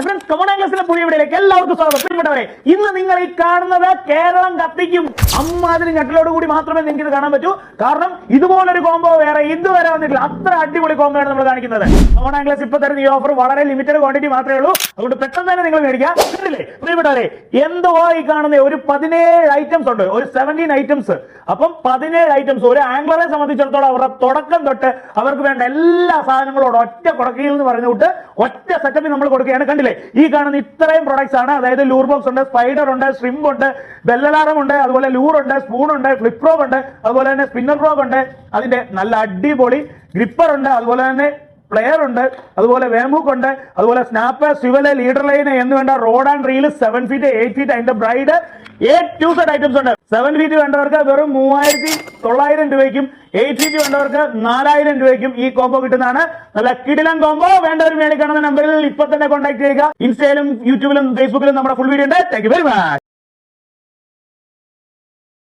Friends കമോണാംഗ്ലസിലെ പുതിയ വീഡിയോയിലേക്ക് എല്ലാവർക്കും സ്വാഗതം. പ്രിയപ്പെട്ടവരെ ഇന്ന് നിങ്ങൾ ഈ കാണുന്നത് കേരളം കത്തിക്കും. അമ്മാതിരി ഞെട്ടലോട് കൂടി മാത്രമേ നിങ്ങൾക്ക് ഇത് കാണാൻ പറ്റൂ. കാരണം ഇതുപോലൊരു കോംബോ വേറെ ഇതുവരെ വന്നിട്ടില്ല. അത്ര അടിപൊളി കോംബോ ആണ് നമ്മൾ കാണിക്കുന്നത്. കമോണാംഗ്ലസ് ഇപ്പൊ തരുന്ന ഈ ഓഫർ വളരെ ലിമിറ്റഡ് ക്വാണ്ടിറ്റി മാത്രമേ ഉള്ളൂ. അതുകൊണ്ട് പെട്ടെന്ന് തന്നെ നിങ്ങൾ മേടിക്കാം. കണ്ടില്ലേ പ്രിയപ്പെട്ടവരെ എന്തോ ഈ കാണുന്ന ഒരു പതിനേഴ് ഐറ്റംസ് ഉണ്ട്. ഒരു സെവന്റീൻ ഐറ്റംസ് അപ്പം പതിനേഴ് ഐറ്റംസ് ഒരു ആംഗ്ലറെ സംബന്ധിച്ചിടത്തോളം അവരുടെ തുടക്കം തൊട്ട് അവർക്ക് വേണ്ട എല്ലാ സാധനങ്ങളോട് ഒറ്റ കൊടുക്കുകയിൽ എന്ന് പറഞ്ഞുകൊണ്ട് ഒറ്റ സെറ്റപ്പിൽ നമ്മൾ കൊടുക്കുകയാണ്. കണ്ടില്ലേ? ഈ കാണുന്ന ഇത്രയും പ്രൊഡക്ട്സ് ആണ്. അതായത് ലൂർ ബോക്സ് ഉണ്ട് സ്പൈഡർ ഉണ്ട് സ്ട്രിംബ് ഉണ്ട് ബെല്ലലാറം ഉണ്ട് അതുപോലെ ലൂർ ഉണ്ട് സ്പൂൺ ഉണ്ട് ഫ്ലിപ്പ് റോബ് ഉണ്ട് അതുപോലെ തന്നെ സ്പിന്നർ പ്രോബ് ഉണ്ട്. അതിന്റെ നല്ല അടിപൊളി ഗ്രിപ്പർ ഉണ്ട് അതുപോലെ തന്നെ പ്ലെയർ ഉണ്ട് അതുപോലെ വേമുക്ക് ഉണ്ട് അതുപോലെ സ്നാപ്പ് സ്വിവൽ ലീഡർ ലൈൻ എന്ന് വേണ്ട road and reel seven feet eight feet അതിന്റെ breadth eight two set items ഉണ്ട്. സെവൻ ഫീറ്റ് വേണ്ടവർക്ക് വെറും മൂവായിരത്തി തൊള്ളായിരം രൂപയ്ക്കും എയ്റ്റ് ഫീറ്റ് വേണ്ടവർക്ക് നാലായിരം രൂപയ്ക്കും ഈ കോംബോ കിട്ടുന്നതാണ്. നല്ല കിടിലം കോംബോ വേണ്ടവർ കാണുന്ന നമ്പറിൽ ഇപ്പൊ തന്നെ കോൺടാക്ട് ചെയ്യുക. ഇൻസ്റ്റയിലും യൂട്യൂബിലും ഫേസ്ബുക്കിലും നമ്മുടെ ഫുൾ വീഡിയോ ഉണ്ട്. Thank you very much